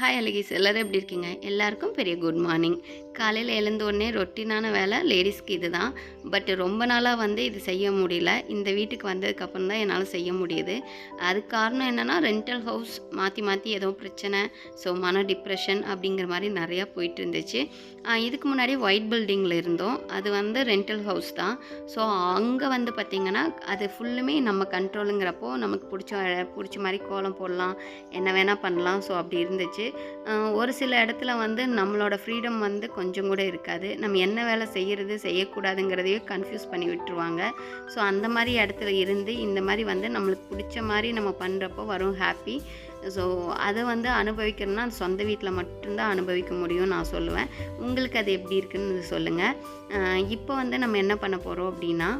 Hi அழகிஸ் எல்லோரும் எப்படி இருக்கீங்க? எல்லாருக்கும் பெரிய குட் மார்னிங் காலையில் எழுந்த உடனே ரொட்டீனான வேலை லேடிஸ்க்கு இது தான் பட் ரொம்ப நாளாக வந்து இது செய்ய முடியல. இந்த வீட்டுக்கு வந்ததுக்கப்புறம் தான் என்னால் செய்ய முடியுது. அதுக்கு காரணம் என்னென்னா ரெண்டல் ஹவுஸ் மாற்றி மாற்றி ஏதோ பிரச்சனை ஸோ மன டிப்ரெஷன் அப்படிங்கிற மாதிரி நிறையா போயிட்டு இருந்துச்சு. இதுக்கு முன்னாடி ஒயிட் பில்டிங்கில் இருந்தோம். அது வந்து ரெண்டல் ஹவுஸ் தான். ஸோ அங்கே வந்து பார்த்திங்கன்னா அது ஃபுல்லுமே நம்ம கண்ட்ரோலுங்கிறப்போ நமக்கு பிடிச்ச பிடிச்ச மாதிரி கோலம் போடலாம் என்ன வேணால் பண்ணலாம். ஸோ அப்படி இருந்துச்சு. ஒரு சில இடத்துல வந்து நம்மளோட ஃப்ரீடம் வந்து கொஞ்சம் கொஞ்சம் கூட இருக்காது. நம்ம என்ன வேலை செய்கிறது செய்யக்கூடாதுங்கிறதையே கன்ஃபியூஸ் பண்ணி விட்டுருவாங்க. ஸோ அந்த மாதிரி இடத்துல இருந்து இந்த மாதிரி வந்து நம்மளுக்கு பிடிச்ச மாதிரி நம்ம பண்ணுறப்போ வரும் ஹாப்பி ஸோ அதை வந்து அனுபவிக்கணும்னா அது சொந்த வீட்டில் மட்டும்தான் அனுபவிக்க முடியும் நான் சொல்லுவேன். உங்களுக்கு அது எப்படி இருக்குன்னு சொல்லுங்கள் இப்போ வந்து நம்ம என்ன பண்ண போகிறோம் அப்படின்னா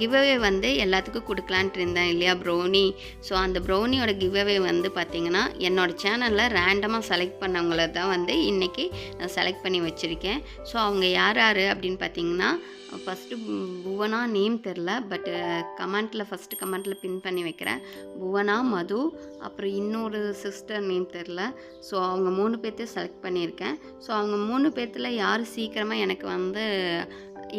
கிவ்அவே வந்து எல்லாத்துக்கும் கொடுக்கலான்ட்டு இருந்தேன் இல்லையா ப்ரௌனி ஸோ அந்த ப்ரௌனியோட கிவ்அவே வந்து பார்த்திங்கன்னா என்னோடய சேனலில் ரேண்டமாக செலக்ட் பண்ணவங்கள தான் வந்து இன்றைக்கி நான் செலக்ட் பண்ணி வச்சுருக்கேன். ஸோ அவங்க யார் யார் அப்படின்னு பார்த்தீங்கன்னா ஃபஸ்ட்டு புவனா நேம் தெரில பட்டு கமெண்ட்டில் ஃபஸ்ட்டு கமெண்ட்டில் பின் பண்ணி வைக்கிறேன். புவனா மது அப்புறம் இன்னொரு சிஸ்டர் நேம் தெரில ஸோ அவங்க மூணு பேர்த்தையும் செலக்ட் பண்ணியிருக்கேன். ஸோ அவங்க மூணு பேர்த்தில் யார் சீக்கிரமாக எனக்கு வந்து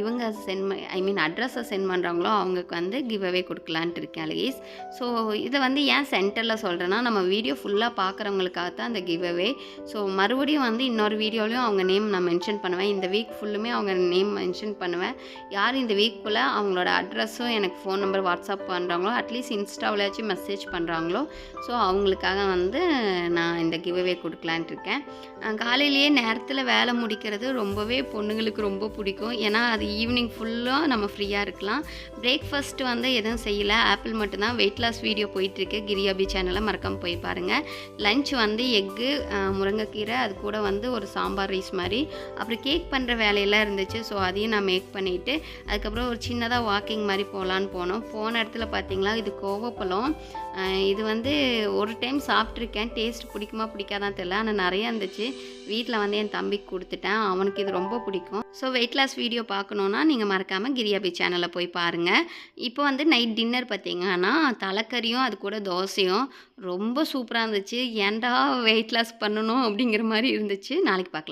இவங்க சென்ட் ஐ மீன் அட்ரஸை சென்ட் பண்ணுறாங்களோ அவங்களுக்கு வந்து கிவ் அவே கொடுக்கலான்ட்டு இருக்கேன் அலகேஸ் ஸோ இதை வந்து ஏன் சென்டரில் சொல்கிறேன்னா நம்ம வீடியோ ஃபுல்லாக பார்க்குறவங்களுக்காக தான் அந்த கிவ் அவே ஸோ மறுபடியும் வந்து இன்னொரு வீடியோலையும் அவங்க நேம் நான் மென்ஷன் பண்ணுவேன். இந்த வீக் ஃபுல்லுமே அவங்க நேம் மென்ஷன் பண்ணுவேன். யார் இந்த வீக்குள்ளே அவங்களோட அட்ரஸும் எனக்கு ஃபோன் நம்பர் வாட்ஸ்அப் பண்ணுறாங்களோ அட்லீஸ்ட் இன்ஸ்டாவிலாச்சும் மெசேஜ் பண்ணுறாங்களோ ஸோ அவங்களுக்காக வந்து நான் இந்த கிவ் அவே கொடுக்கலான்ட்டு இருக்கேன். காலையிலேயே நேரத்தில் வேலை முடிக்கிறது ரொம்பவே பொண்ணுங்களுக்கு ரொம்ப பிடிக்கும். ஏன்னா அது ஈவினிங் ஃபுல்லாக நம்ம ஃப்ரீயாக இருக்கலாம். பிரேக்ஃபாஸ்ட் வந்து எதுவும் செய்யலை. ஆப்பிள் மட்டும்தான். வெயிட் லாஸ் வீடியோ போயிட்டுருக்கு. கிரியாபி சேனலை மறக்காம போய் பாருங்கள் லஞ்ச் வந்து எக்கு முருங்கைக்கீரை அது கூட வந்து ஒரு சாம்பார் ரைஸ் மாதிரி. அப்புறம் கேக் பண்ணுற வேலையெல்லாம் இருந்துச்சு. ஸோ அதையும் நான் மேக் பண்ணிவிட்டு அதுக்கப்புறம் ஒரு சின்னதாக வாக்கிங் மாதிரி போகலான்னு போனோம். போன இடத்துல பார்த்தீங்களா இது கோவப்பழம். இது வந்து ஒரு டைம் சாப்பிட்ருக்கேன் டேஸ்ட் பிடிக்குமா பிடிக்காதான் தெரியல. ஆனால் நிறையா இருந்துச்சு. வீட்டில் வந்து என் தம்பிக்கு கொடுத்துட்டேன். அவனுக்கு இது ரொம்ப பிடிக்கும். ஸோ வெயிட் லாஸ் வீடியோ பார்க்கணுன்னா நீங்கள் மறக்காமல் கிரியாபி சேனலில் போய் பாருங்கள் இப்போ வந்து நைட் டின்னர் பார்த்தீங்கன்னா தலைக்கறியும் அது கூட தோசையும் ரொம்ப சூப்பராக இருந்துச்சு. ஏன்டா வெயிட் லாஸ் பண்ணணும் அப்படிங்கிற மாதிரி இருந்துச்சு. நாளைக்கு பார்க்கலாம்